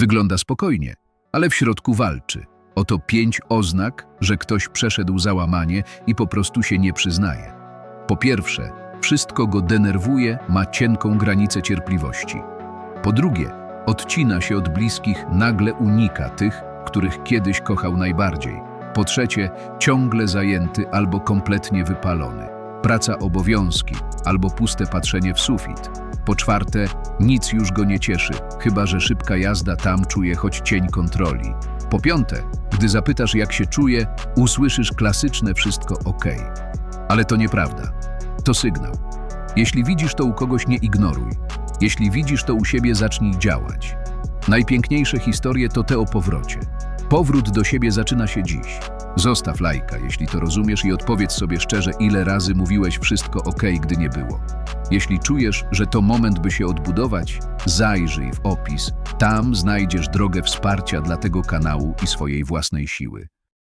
Wygląda spokojnie, ale w środku walczy. Oto pięć oznak, że ktoś przeszedł załamanie i po prostu się nie przyznaje. Po pierwsze, wszystko go denerwuje, ma cienką granicę cierpliwości. Po drugie, odcina się od bliskich, nagle unika tych, których kiedyś kochał najbardziej. Po trzecie, ciągle zajęty albo kompletnie wypalony. Praca obowiązki albo puste patrzenie w sufit. Po czwarte, nic już go nie cieszy, chyba że szybka jazda tam czuje choć cień kontroli. Po piąte, gdy zapytasz jak się czuje, usłyszysz klasyczne wszystko ok. Ale to nieprawda. To sygnał. Jeśli widzisz to u kogoś, nie ignoruj. Jeśli widzisz to u siebie, zacznij działać. Najpiękniejsze historie to te o powrocie. Powrót do siebie zaczyna się dziś. Zostaw lajka, jeśli to rozumiesz i odpowiedz sobie szczerze, ile razy mówiłeś wszystko ok, gdy nie było. Jeśli czujesz, że to moment, by się odbudować, zajrzyj w opis. Tam znajdziesz drogę wsparcia dla tego kanału i swojej własnej siły.